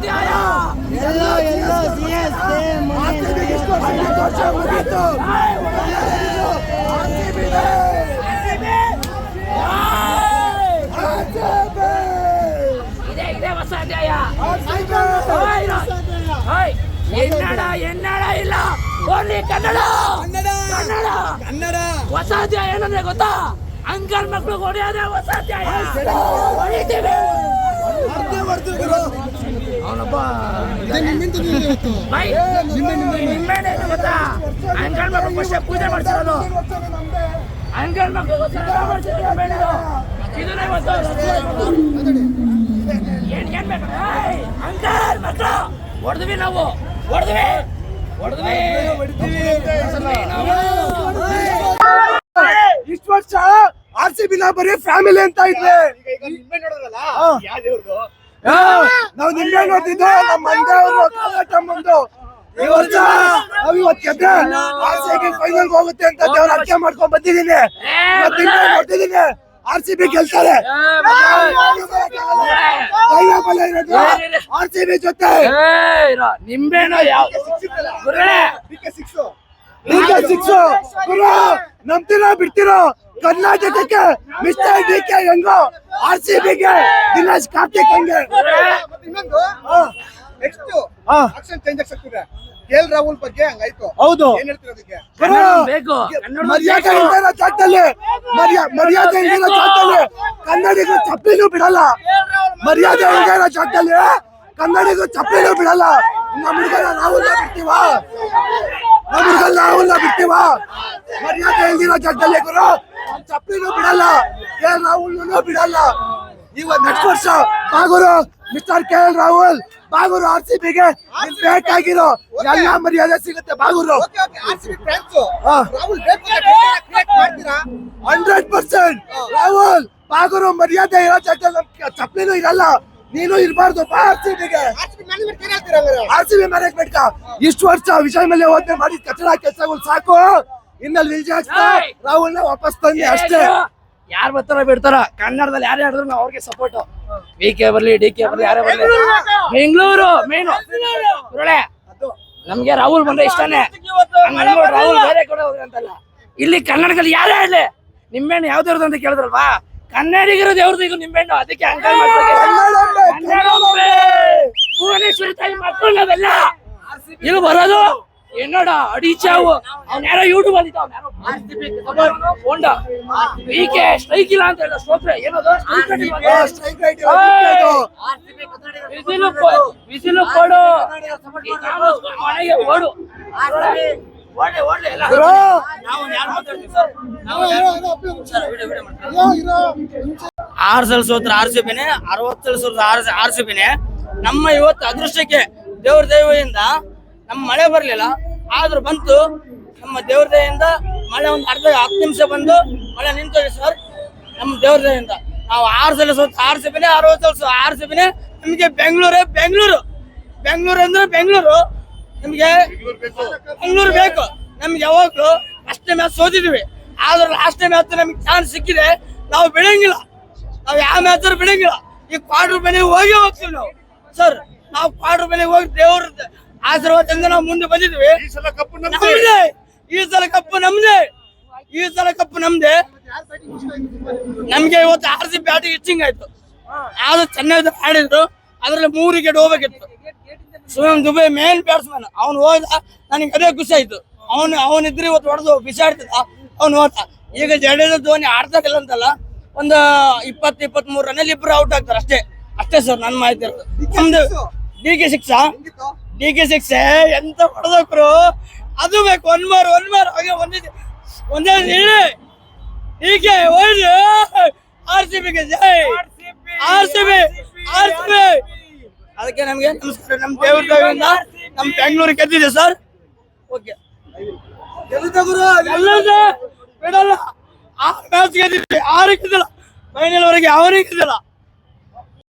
ಅಧ್ಯಾಯ. ಎಲ್ಲ ಎಲ್ಲ ವರ್ಷ ಮುಗೀತು ಇದೇ ಇದೇ ಹೊಸ ಅಧ್ಯಾಯ. ಎನ್ನಡ ಎನ್ನಡ ಇಲ್ಲ. ಓನ್ಲಿ ಕನ್ನಡ. ಕನ್ನಡ. ಕನ್ನಡ. ಹೊಸ ಅಧ್ಯಾಯ ಏನಂದ್ರೆ ಗೊತ್ತಾ? ಅಂಕಲ್ ಮಕ್ಕಳು ಹೊಡೆಯೋದೇ ಹೊಸ ಅಧ್ಯಾಯ. ಹೊಡಿತೀವಿ. ಅವನೊಬ್ಬ ಅಂಕಲ್ ಮಕ್ಕಳು ಫಸ್ಟ್ ಪೂಜೆ ಮಾಡ್ತಿರೋದು ಅಂಕಲ್ ಮಕ್ಕಳು. ಇದನ್ನೇ ಗೊತ್ತು. ಏನ್ ಏನ್ ಬೇಕು? ಏಯ್, ಅಂಕಲ್ ಮಕ್ಕಳು ಹೊಡೆದ್ವಿ ನಾವು. ಹೊಡೆದ್ವಿ. ಹೊಡೆದ್ವಿ. ಇಷ್ಟು ವರ್ಷ ಆರ್ ಸಿ ಬಿ ನ ಬರೀ ಫ್ಯಾಮಿಲಿ ಅಂತ ಇದ್ರೆ ನಾವು ನಿನ್ನೆ ನೋಡ್ತಿದ್ದೆ ನಮ್ಮ ಮಂಡ್ಯವರು ಕಾಲಾಟ ಬಂದು ಈ ವರ್ಷ ನಾವ್ ಇವತ್ತು ಗೆದ್ರೆ ಆರ್ ಸಿ ಬಿ ಫೈನಲ್ ಹೋಗುತ್ತೆ ಅಂತ ದೇವ್ರ ಅರ್ಥ ಮಾಡ್ಕೊಂಡ್ ಬಂದಿದ್ದೀನಿ. ನಿನ್ನೆ ನೋಡ್ತಿದ್ದೀನಿ. ಆರ್ ಸಿ ಬಿ ಗೆಲ್ತಾರೆ. ಆರ್ ಸಿ ಬಿ ಜೊತೆ. ನಿಂಬೆಹಣ್ಣು ಯಾವ ಸಿಕ್ಸ್ ನಂಬ್ತಿರೋ ಬಿಡ್ತಿರೋ. ಕರ್ನಾಟಕಕ್ಕೆ ಮಿಸ್ಟರ್ ಡಿ ಕೆ ಹೆಂಗೋ ಆರ್ ಸಿ ಬಿಗೆ ದಿನೇಶ್ ಕಾರ್ತಿಕ್ ಹಂಗೆ? ಇನ್ನೊಂದು ಹಾ, ನೆಕ್ಸ್ಟ್ ಹಾ, ಆಕ್ಷನ್ ಚೇಂಜ್ ಆಗ್ತಿದೆ ಕೆ ಎಲ್ ರಾಹುಲ್ ಬಗ್ಗೆ ಹಂಗಾಯ್ತು. ಹೌದು. ಏನ್ ಹೇಳ್ತಿರೋದಕ್ಕೆ ಅದಕ್ಕೆ? ಕನ್ನಡ ಬೇಕು ಮರ್ಯಾದೆ ಇಲ್ದಿರೋ ಜಾಗದಲ್ಲಿ ಮರ್ಯಾ ಮರ್ಯಾದೆ ಇಲ್ದಿರೋ ಜಾಗದಲ್ಲಿ ಕನ್ನಡಿಗರು ಚಪ್ಲಿನೂ ಬಿಡಲ್ಲ. ಮರ್ಯಾದೆ ಇಲ್ದಿರೋ ಜಾಗದಲ್ಲಿ ಕನ್ನಡಿಗರು ಚಪ್ಲಿನೂ ಬಿಡಲ್ಲ. ನಮ್ಮ ಹುಡುಗರ ರಾಹುಲ್ ಬಿಡ್ತೀವ? ರಾಹುಲ್ ಬಿಡ್ತೀವ? ಮರ್ಯಾದೆ ಇಲ್ದಿರೋ ಜಗದಲ್ಲಿ ಗುರು ಚಪ್ಪಲಿನೂ ಬಿಡಲ್ಲ ಕೆ ಎಲ್ ರಾಹುಲ್ ಬಿಡಲ್ಲ. ಇವತ್ತು ನೆಕ್ಸ್ಟ್ ವರ್ಷ ಬಾಗುರು ಮಿಸ್ಟರ್ ಕೆ ಎಲ್ ರಾಹುಲ್ ಬಾಗುರು ಆರ್ ಸಿ ಬಿಗೆ ಬೇಕಾಗಿರೋ ಎಲ್ಲ ಮರ್ಯಾದೆ ಸಿಗುತ್ತೆ ಬಾಗುರು. ಹಂಡ್ರೆಡ್ ಪರ್ಸೆಂಟ್ ರಾಹುಲ್ ಬಾಗುರು ಮರ್ಯಾದೆ ಇರೋ ಚಪ್ಲಿನೂ ಇರಲ್ಲ. ನೀನು ಇರಬಾರ್ದು ಬಾ ಆರ್ ಸಿ ಬಿಗೆ ಆರ್ ಸಿ ಬಿ ಮ್ಯಾನೇಜ್ಮೆಂಟ್ ಇಷ್ಟು ವರ್ಷ ವಿಜಯ್ ಮಲ್ಯ ಹೋದ್ರೆ ಮಾಡಿದ ಕಚಡ ಕೆಲಸಗಳು ಸಾಕು. ಇನ್ನಲ್ಲಿ ವಿಜಯ ರಾಹುಲ್ನ ವಾಪಸ್ ತಂದೆ ಅಷ್ಟೇ. ಯಾರು ಬರ್ತಾರ ಬಿಡ್ತಾರ ಕನ್ನಡದಲ್ಲಿ ಯಾರೇ ಆಡಿದ್ರು ನಾವು ಅವ್ರಿಗೆ ಸಪೋರ್ಟ್ ವಿ ಕೆ ಬರ್ಲಿ ಡಿ ಕೆ ಬರ್ಲಿ ಯಾರೇ ಬರ್ಲಿ. ಬೆಂಗಳೂರು ಮೇನು ನಮ್ಗೆ ರಾಹುಲ್ ಬಂದ್ರೆ ಇಷ್ಟನೇ. ರಾಹುಲ್ ಬೇರೆ ಕೂಡ ಹೋಗ್ರಿ ಅಂತಲ್ಲ. ಇಲ್ಲಿ ಕನ್ನಡದಲ್ಲಿ ಯಾರೇ ಆಡ್ಲಿ ನಿಂಬೆಹಣ್ಣು ಯಾವ್ದು ಅಂತ ಕೇಳಿದ್ರಲ್ವಾ? ಕನ್ನಡಿಗರು ದೇವ್ರದ್ದು ಈಗ ನಿಮ್ಮೆಣ್ಣು ಅದಕ್ಕೆ ಅಂಕಲ್. ಭುವನೇಶ್ವರಿ ತಾಯಿ ಮಕ್ಕಳು ನಾವೆಲ್ಲ ಇಲ್ಲಿ ಬರೋದು என்னடா அடிச்சாவோ ಅವ್ನ ಯಾರೋ ಯೂಟ್ಯೂಬ್ ಅಲ್ಲಿ ಅವ್ನ ಯಾರೋ ಹೋಂಡ ವಿಕೆ ಸ್ಟ್ರೈಕ್ ಇಲ್ಲ ಅಂತ ಹೇಳ ಸೋತ್ರೆ ಏನದು ಆ, strike rate ಇರೋ ಬಿಟ್ಟು ವಿಸಿಲು ವಿಸಿಲು ಕೊಡು ಈ ನಾವು ಮನೆಗೆ ಓಡು ಓಡ್ಲಿ ಓಡ್ಲಿ ಎಲ್ಲ ಗುರು, ನಾವು ಯಾರು ಮಾತಾಡ್ತೀವಿ ಸರ್ ನಾವು ಆರ್ ಸಲ ಸೋತ್ರ ಆರ್ ಸಿ ಬಿನೇ ಅರವತ್ತು ಸಲ ಸೋತ್ರ ಆರ್ ಆರ್ ಸಿ ಬಿನೇ ನಮ್ಮ ಇವತ್ತು ಅದೃಷ್ಟಕ್ಕೆ ದೇವ್ರ ದೈವದಿಂದ ನಮ್ಮ ಮಳೆ ಬರಲಿಲ್ಲ, ಆದ್ರೂ ಬಂತು. ನಮ್ಮ ದೇವ್ರ ದಯೆಯಿಂದ ಮಳೆ ಒಂದು ಅರ್ಧ ಹತ್ತು ನಿಮಿಷ ಬಂದು ಮಳೆ ನಿಂತೋದೆ ಸರ್. ನಮ್ಮ ದೇವ್ರ ದಯೆಯಿಂದ. ನಾವು ಆರು ಸಲ ಸೋತ ಆರು ಸಿ ಬಿನೇ ಅರವತ್ತು ಸುತ್ತ ಸಿ ಬಿನೇ ನಮಗೆ ಬೆಂಗಳೂರೇ ಬೆಂಗಳೂರು. ಬೆಂಗಳೂರು ಅಂದ್ರೆ ಬೆಂಗಳೂರು. ನಿಮಗೆ ಬೆಂಗಳೂರು ಬೇಕು. ನಮ್ಗೆ ಯಾವಾಗಲೂ ಫಸ್ಟ್ ಮ್ಯಾಚ್ ಸೋತಿದ್ವಿ. ಆದ್ರೆ ಲಾಸ್ಟ್ ಮ್ಯಾಚ್ ನಮ್ಗೆ ಚಾನ್ಸ್ ಸಿಕ್ಕಿದೆ ನಾವು ಬಿಡಂಗಿಲ್ಲ. ನಾವು ಯಾವ ಮ್ಯಾಚ್ ಬಿಡಂಗಿಲ್ಲ. ಈ ಕ್ವಾರ್ಟರ್ ಮನೆಗೆ ಹೋಗಿ ಹೋಗ್ತೀವಿ ನಾವು. ಸರ್ ನಾವು ಕ್ವಾರ್ಟರ್ ಮೇಲೆ ಹೋಗಿ ದೇವ್ರ ಆಶೀರ್ವಾದದಿಂದ ನಾವು ಮುಂದೆ ಬಂದಿದ್ವಿ. ನಮ್ದೇ. ಈ ಸಲ ಕಪ್ಪು ನಮ್ದೇ. ಈ ಸಲ ಕಪ್ಪು ನಮ್ದೇ. ನಮ್ಗೆ ಇವತ್ತು ಆರ್ ಸಿ ಬ್ಯಾಟಿಂಗ್ ಇಚ್ಚಿಂಗ್ ಆಯ್ತು. ಆದ್ರೂ ಚೆನ್ನಾಗಿ ಆಡಿದ್ರು. ಅದ್ರಲ್ಲಿ ಮೂರು ವಿಕೆಟ್ ಹೋಗ್ಬೇಕಿತ್ತು. ಶಿವಮ್ ದುಬೈ ಮೇನ್ ಬ್ಯಾಟ್ಸ್ಮನ್ ಅವ್ನು ಹೋದ ನನಗೆ ಅದೇ ಖುಷಿ ಆಯ್ತು. ಅವನು ಅವನಿದ್ರೆ ಇವತ್ತು ಹೊಡೆದು ಬಿಸಾಡ್ತಿದ್ದ. ಅವ್ನು ಹೋದ. ಈಗ ಜಡೇಜಾ ಧೋನಿ ಆಡ್ತಾರಿಲ್ಲ ಅಂತಲ್ಲ ಒಂದು ಇಪ್ಪತ್ತು ಇಪ್ಪತ್ತ್ ಮೂರು ರನ್ನಲ್ಲಿ ಇಬ್ರು ಔಟ್ ಆಗ್ತಾರೆ ಅಷ್ಟೇ. ಅಷ್ಟೇ ಸರ್ ನನ್ನ ಮಾಹಿತಿ ನಮ್ದು D K six? D K six? ಎಂತ ಹೊಡೆದಕ್ರು? ಅದು ಬೇಕು ಒನ್ ಮಾರ್ ಒನ್ ಮಾರ್. ಹಾಗೆ ಒಂದೇ ಒಂದೇ ಕೆ ಹೋಯ್ತು ಆರ್ ಸಿ ಬಿಗೆ ಜೈ. R C B, R C B. ಅದಕ್ಕೆ ನಮ್ಗೆ ನಮಸ್ಕಾರ. ನಮ್ಮ ದೇವ್ರ ದಯವಿಂದ ನಮ್ಮ ಬೆಂಗಳೂರು ಗೆದ್ದಿದೆ ಸರ್. ಓಕೆ. ಬಿಡಲ್ಲ. ಆರು ಮ್ಯಾಚ್ ಗೆದ್ದಿದ್ವಿ. ಆರು ಗೆದ್ದಿಲ್ಲ. ಫೈನಲ್ ವರೆಗೆ ಅವನಿಗೆ ಗೆದ್ದಿಲ್ಲ.